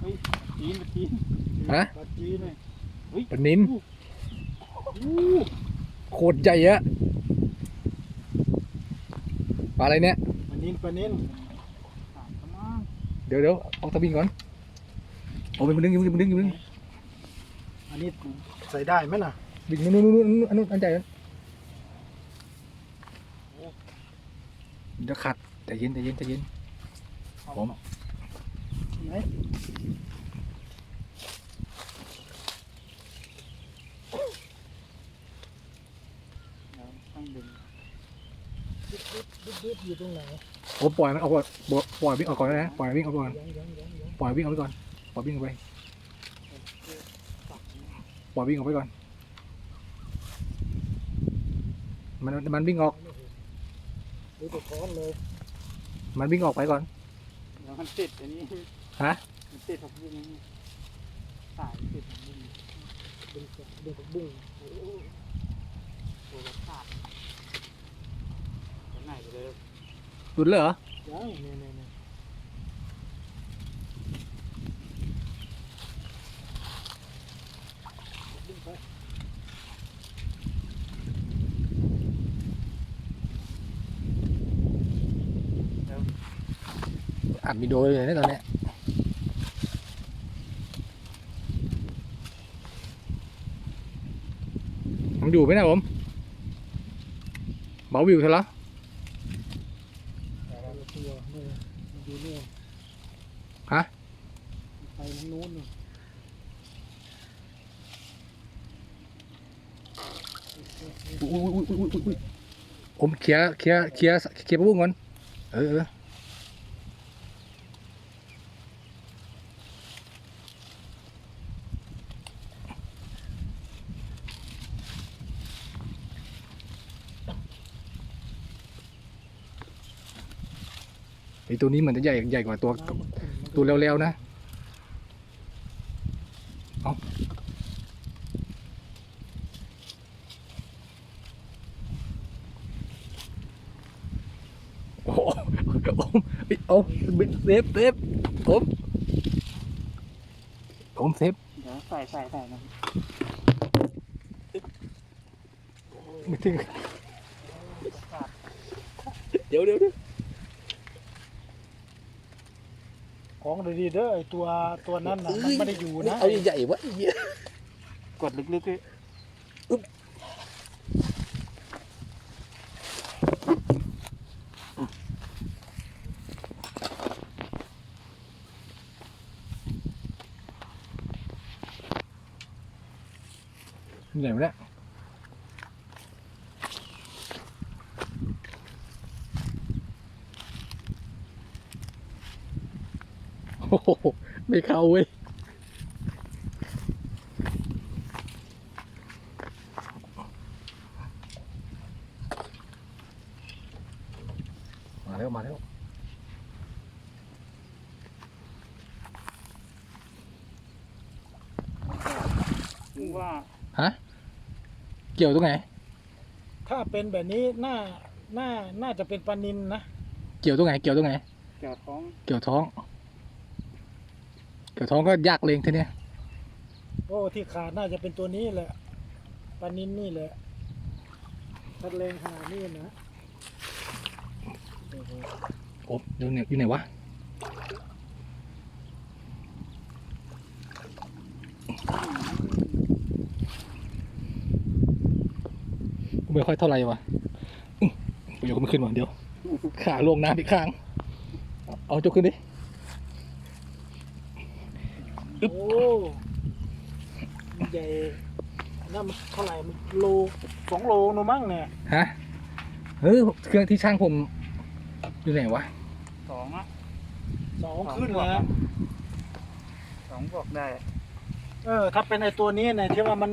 เฮ้ยจีนจีนฮะปลาจีนเลยเฮ้ยปลานินอู้โคตรใหญ่อะปลาอะไรเนี่ยปลานินปลานินสามกระมังเดี๋ยวเดี๋ยวเอาตะบินก่อนโอ้ยมันดึงมันดึงมันดึงมันดึงอันนี้ใส่ได้ไหมล่ะบินนู่นนู่นนู่นอันนู้นอันใหญ่นะเดี๋ยวขัดใจเย็นใจเย็นใจเย็นผม ไหนเดี๋ยวต้องดึงดึ๊ดดึ๊ดดึ๊ดดึ๊ดอยู่ตรงไหนโอ้ปล่อยมันออกก่อนปล่อยวิ่งออกก่อนนะ ปล่อยวิ่งออกก่อน ยังยังยังยังปล่อยวิ่งออกไปก่อน ปล่อยวิ่งออกไป ปล่อยวิ่งออกไปก่อน มันมันวิ่งออก ดูตัวค้อนเลย มันวิ่งออกไปก่อน เดี๋ยวมันติดอันนี้ฮะมันติดผักบุ้งนี่สายติดผักบุ้งดึงสายดึงผักบุ้งโอ้โหตัวละขาดตัวไหนไปเลยหลุดเลยเหรอยังเนี่ยเนี่ยเนี่ย อัดวิดีโอเลยนะตอนนี้ยมันอยู่ไหมนะผมเบาวิวเหรอแต่ละฮะไปทางนู้นอุ้ยอุ้ยอุ้ยอุ้ยอุ้ยผมเคลียร์เคลียร์เคลียร์เคลียร์ปะบุ้งก่อนเออ ไอตัวนี้เหมือนจะใหญ่ใหญ่กว่าตัวน้ำมันขุ่นมันตัวเร็วๆนะเอาโอ้โหเอาเซฟเซฟผมผมเซฟเดี๋ยวใส่ใส่ใส่นะไม่ถึงเดี๋ยวเดี๋ยวเดี๋ยว ของดีๆเด้อไอตัวตัวนั้นน่ะมันไม่ได้อยู่นะเอาใหญ่ๆวะไอ้เหี้ยกดลึกๆเลยใหญ่ไหมเนี่ย โอ้โห ไม่เข้าเว้ยมาแล้วมาแล้วถึงว่าเกี่ยวตรงไหน ถ้าเป็นแบบนี้น่าน่าน่าจะเป็นปลานินนะ เกี่ยวตรงไหน เกี่ยวตรงไหน เกี่ยวท้อง เกี่ยวท้องเกี่ยวท้องก็ยากเลงทีเนี้ยโอ้ที่ขาดน่าจะเป็นตัวนี้แหละปลานินนี่แหละถ้าเลงขนาดนี้นะโอ้โหโอ้อยู่ไหนอยู่ไหนวะกูไม่ค่อยเท่าไหร่วะอื้อกูยกมันขึ้นมาเดี๋ยว ขาลวงน้ำอีกข้าง เอาเอาจกขึ้นดิ โอ้มันใหญ่นั่นมันเท่าไหร่มันโลสองโลโนมั้งเนี่ยฮะเออเครื่องที่ช่างผมอยู่ไหนวะสองอะสองขึ้นแล้วสองบอกได้ เออ ถ้าเป็นไอตัวนี้เนี่ยที่ว่ามัน